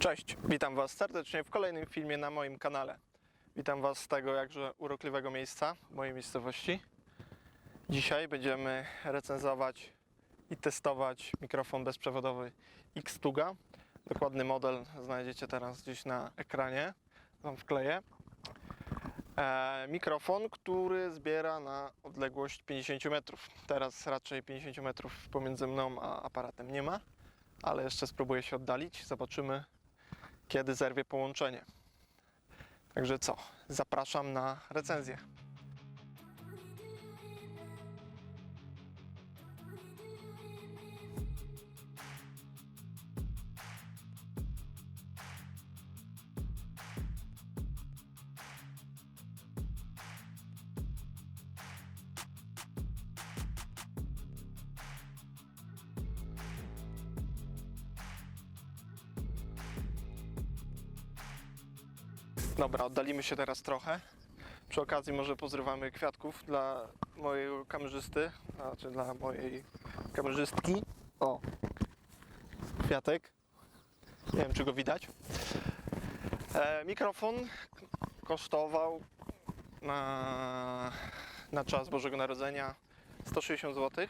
Cześć, witam Was serdecznie w kolejnym filmie na moim kanale. Witam Was z tego jakże urokliwego miejsca, mojej miejscowości. Dzisiaj będziemy recenzować i testować mikrofon bezprzewodowy X-Tuga. Dokładny model znajdziecie teraz gdzieś na ekranie, Wam wkleję. E, mikrofon, który zbiera na odległość 50 metrów. Teraz raczej 50 metrów pomiędzy mną a aparatem nie ma, ale jeszcze spróbuję się oddalić. Zobaczymy, kiedy zerwie połączenie. Także co? Zapraszam na recenzję. Dobra, oddalimy się teraz trochę. Przy okazji może pozrywamy kwiatków dla mojego kamerzysty, znaczy dla mojej kamerzystki. O, kwiatek. Nie wiem, czy go widać. E, mikrofon kosztował na, na czas Bożego Narodzenia 160 zł.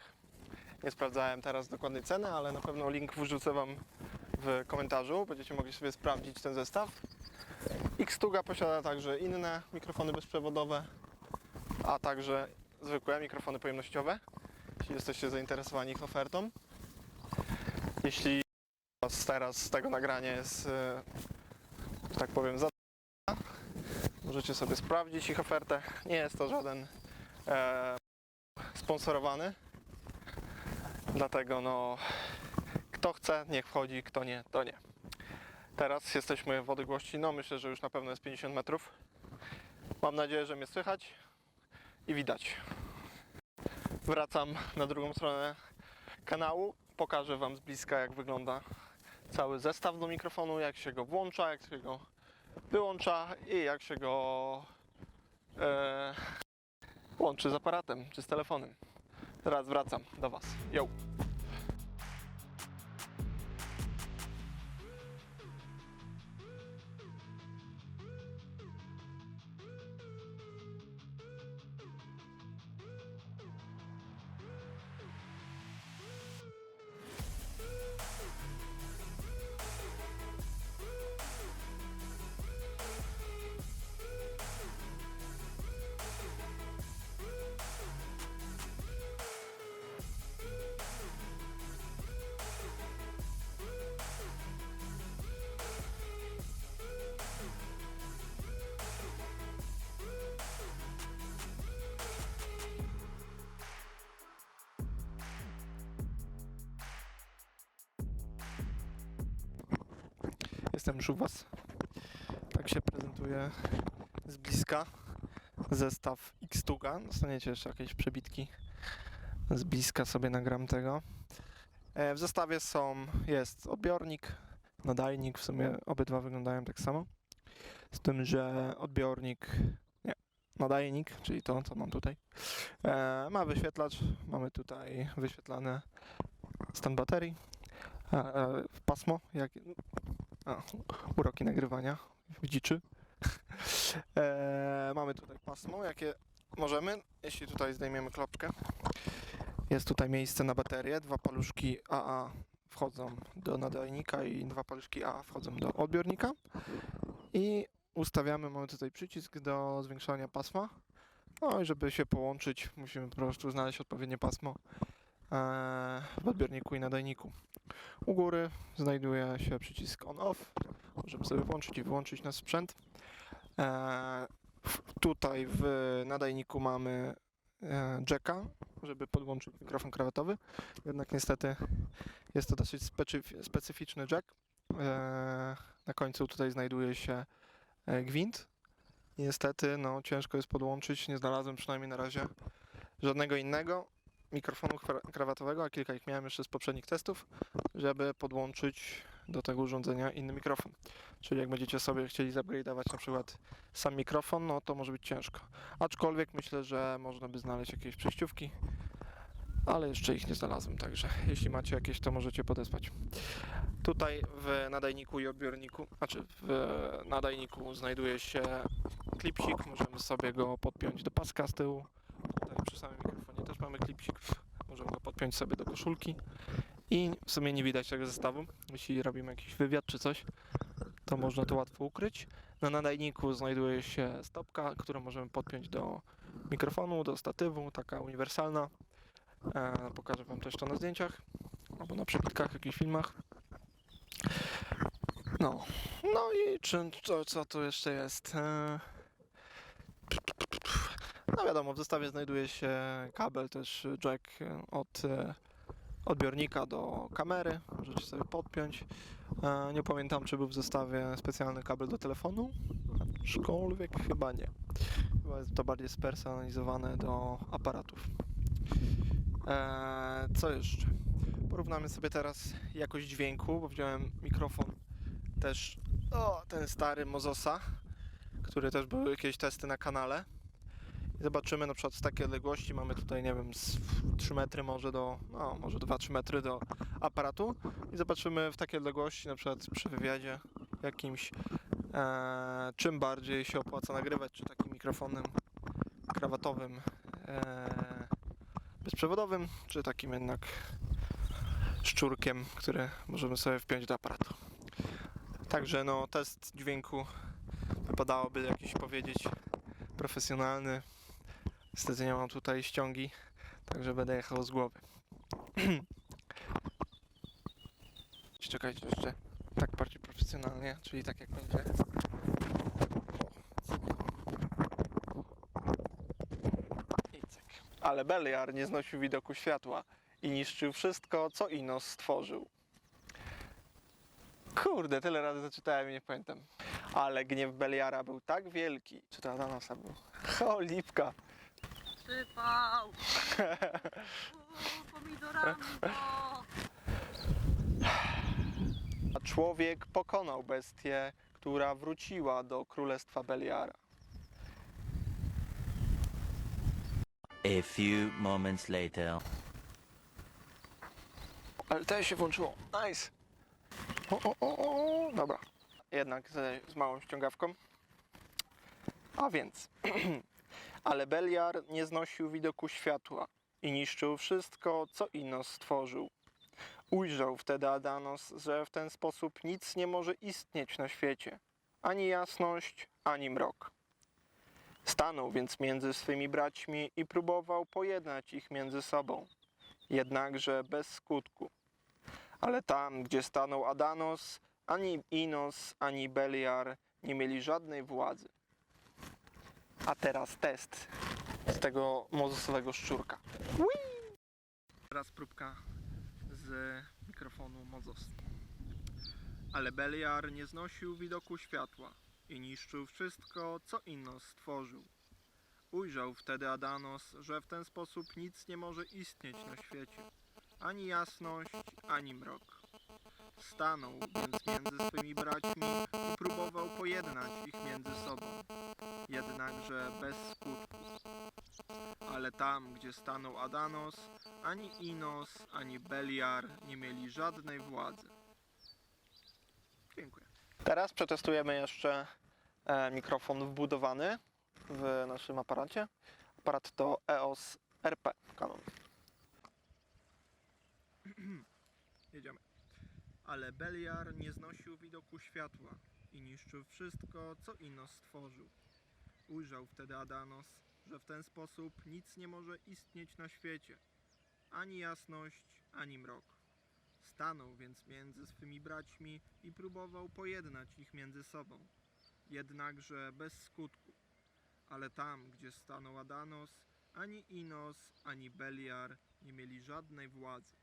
Nie sprawdzałem teraz dokładnej ceny, ale na pewno link wrzucę Wam w komentarzu. Będziecie mogli sobie sprawdzić ten zestaw. Xtuga posiada także inne mikrofony bezprzewodowe, a także zwykłe mikrofony pojemnościowe, jeśli jesteście zainteresowani ich ofertą. Jeśli Was teraz tego nagrania jest, e, że tak powiem, za możecie sobie sprawdzić ich ofertę. Nie jest to żaden e, sponsorowany, dlatego no kto chce, niech wchodzi, kto nie, to nie. Teraz jesteśmy w odległości, no myślę, że już na pewno jest 50 metrów. Mam nadzieję, że mnie słychać i widać. Wracam na drugą stronę kanału. Pokażę Wam z bliska, jak wygląda cały zestaw do mikrofonu, jak się go włącza, jak się go wyłącza i jak się go e, łączy z aparatem czy z telefonem. Teraz wracam do Was. Yo! Jestem już u Was. Tak się prezentuje z bliska zestaw X-Tuga. Dostaniecie jeszcze jakieś przebitki. Z bliska sobie nagram tego. E, W zestawie są, jest odbiornik, nadajnik, w sumie obydwa wyglądają tak samo. Z tym, że odbiornik, nie, nadajnik, czyli to, co mam tutaj, e, ma wyświetlacz. Mamy tutaj wyświetlany stan baterii, e, pasmo, jak, a, uroki nagrywania w dziczy. e, mamy tutaj pasmo, jakie możemy, jeśli tutaj zdejmiemy klapkę. Jest tutaj miejsce na baterię, dwa paluszki AA wchodzą do nadajnika i dwa paluszki AA wchodzą do odbiornika. I ustawiamy, mamy tutaj przycisk do zwiększania pasma. No i żeby się połączyć, musimy po prostu znaleźć odpowiednie pasmo w odbiorniku i nadajniku. U góry znajduje się przycisk on-off, możemy sobie włączyć i wyłączyć nasz sprzęt. E, tutaj w nadajniku mamy e, jacka, żeby podłączyć mikrofon krawatowy, jednak niestety jest to dosyć specyf- specyficzny jack. E, na końcu tutaj znajduje się e, gwint. Niestety no, ciężko jest podłączyć, nie znalazłem przynajmniej na razie żadnego innego mikrofonu krawatowego, a kilka ich miałem jeszcze z poprzednich testów, żeby podłączyć do tego urządzenia inny mikrofon. Czyli jak będziecie sobie chcieli zupgrade'ować na przykład sam mikrofon, no to może być ciężko. Aczkolwiek myślę, że można by znaleźć jakieś przejściówki. ale jeszcze ich nie znalazłem, także jeśli macie jakieś, to możecie podesłać. Tutaj w nadajniku i odbiorniku, znaczy w nadajniku znajduje się klipsik, możemy sobie go podpiąć do paska z tyłu. Tutaj przy samym mikrofonie mamy klipsik, możemy go podpiąć sobie do koszulki i w sumie nie widać tego zestawu. Jeśli robimy jakiś wywiad czy coś, to można to łatwo ukryć. Na nadajniku znajduje się stopka, którą możemy podpiąć do mikrofonu, do statywu, taka uniwersalna. E, pokażę Wam też to na zdjęciach albo na przebitkach, jakichś filmach. No, no i czy, co, co tu jeszcze jest? E, no wiadomo, w zestawie znajduje się kabel też jack od e, odbiornika do kamery, możecie sobie podpiąć. E, Nie pamiętam, czy był w zestawie specjalny kabel do telefonu, aczkolwiek chyba nie. Chyba jest to bardziej spersonalizowane do aparatów. E, Co jeszcze? Porównamy sobie teraz jakość dźwięku, bo wziąłem mikrofon też, o, ten stary Mozosa, który też były jakieś testy na kanale. Zobaczymy na przykład z takiej odległości, mamy tutaj, nie wiem, z 3 metry może do, no może 2-3 metry do aparatu i zobaczymy w takiej odległości, na przykład przy wywiadzie jakimś, e, czym bardziej się opłaca nagrywać, czy takim mikrofonem krawatowym, e, bezprzewodowym, czy takim jednak szczurkiem, który możemy sobie wpiąć do aparatu. Także no, test dźwięku wypadałoby jakiś powiedzieć profesjonalny. Niestety nie mam tutaj ściągi, także będę jechał z głowy. Czekajcie jeszcze tak bardziej profesjonalnie, czyli tak jak będzie. Ale Beliar nie znosił widoku światła i niszczył wszystko, co Inos stworzył. Kurde, tyle razy to czytałem i nie pamiętam. Ale gniew Beliara był tak wielki. Czy to Adanosa był? O, lipka. Sypał! Uuu, pomidorami to! A człowiek pokonał bestię, która wróciła do królestwa Beliara. A few moments later. Ale to się włączyło. Nice. O, o, o, o. Dobra. Jednak z, z małą ściągawką. A więc. Ale Beliar nie znosił widoku światła i niszczył wszystko, co Inos stworzył. Ujrzał wtedy Adanos, że w ten sposób nic nie może istnieć na świecie. Ani jasność, ani mrok. Stanął więc między swymi braćmi i próbował pojednać ich między sobą. Jednakże bez skutku. Ale tam, gdzie stanął Adanos, ani Inos, ani Beliar nie mieli żadnej władzy. A teraz test z tego mozusowego szczurka. Whee! Teraz próbka z mikrofonu Mozos. Ale Beliar nie znosił widoku światła i niszczył wszystko, co Inos stworzył. Ujrzał wtedy Adanos, że w ten sposób nic nie może istnieć na świecie ani jasność, ani mrok. Stanął więc między swymi braćmi i próbował pojednać ich między sobą, jednakże bez skutku. Ale tam, gdzie stanął Adanos, ani Inos, ani Beliar nie mieli żadnej władzy. Dziękuję. Teraz przetestujemy jeszcze e, mikrofon wbudowany w naszym aparacie. Aparat to EOS RP Canon. Jedziemy. Ale Beliar nie znosił widoku światła i niszczył wszystko, co Inos stworzył. Ujrzał wtedy Adanos, że w ten sposób nic nie może istnieć na świecie. Ani jasność, ani mrok. Stanął więc między swymi braćmi i próbował pojednać ich między sobą. Jednakże bez skutku. Ale tam, gdzie stanął Adanos, ani Inos, ani Beliar nie mieli żadnej władzy.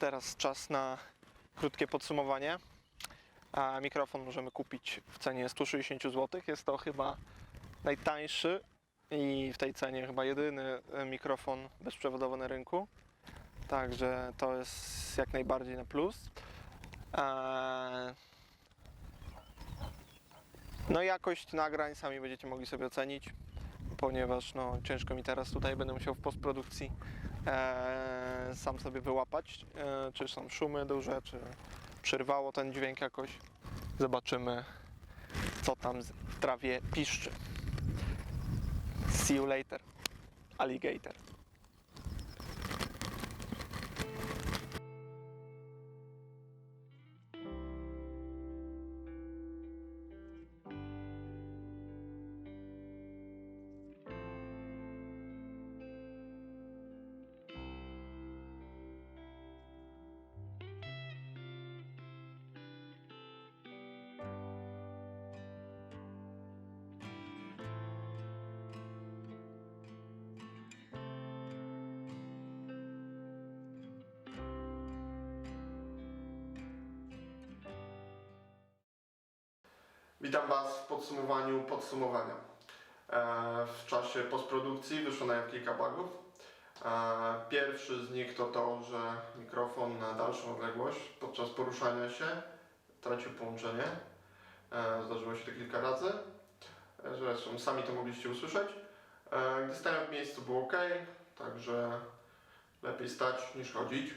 Teraz czas na krótkie podsumowanie. A mikrofon możemy kupić w cenie 160 zł. Jest to chyba najtańszy i w tej cenie chyba jedyny e, mikrofon bezprzewodowy na rynku. Także to jest jak najbardziej na plus. Eee, No jakość nagrań sami będziecie mogli sobie ocenić, ponieważ no, ciężko mi teraz tutaj będę musiał w postprodukcji eee, sam sobie wyłapać, e, czy są szumy duże, czy przerwało ten dźwięk jakoś. Zobaczymy, co tam w trawie piszczy. See you later, alligator. Witam Was w podsumowaniu podsumowania. E, W czasie postprodukcji wyszło na kilka bugów. E, Pierwszy z nich to to, że mikrofon na dalszą odległość podczas poruszania się tracił połączenie. E, Zdarzyło się to kilka razy. Zresztą sami to mogliście usłyszeć. Gdy stałem w miejscu było ok, także lepiej stać niż chodzić.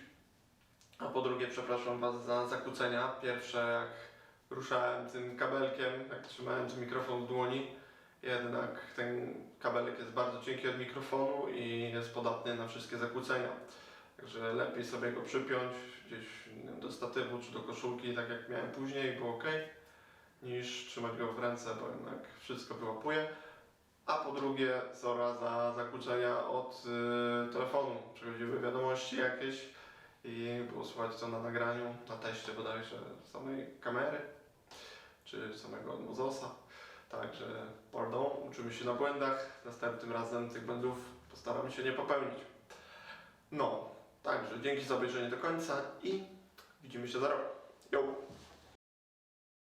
A po drugie, przepraszam Was za zakłócenia. Pierwsze, jak ruszałem tym kabelkiem, jak trzymałem ten mikrofon w dłoni. Jednak ten kabelek jest bardzo cienki od mikrofonu i jest podatny na wszystkie zakłócenia. Także lepiej sobie go przypiąć gdzieś do statywu czy do koszulki, tak jak miałem później, było ok, niż trzymać go w ręce, bo jednak wszystko wyłapuje. A po drugie, zora za zakłócenia od y, telefonu. Przychodziły wiadomości jakieś i było słychać to na nagraniu, na teście bodajże samej kamery czy samego Mozosa. Także pardon, uczymy się na błędach. Następnym razem tych błędów postaramy się nie popełnić. No, także dzięki za obejrzenie do końca i widzimy się za rok. Yo!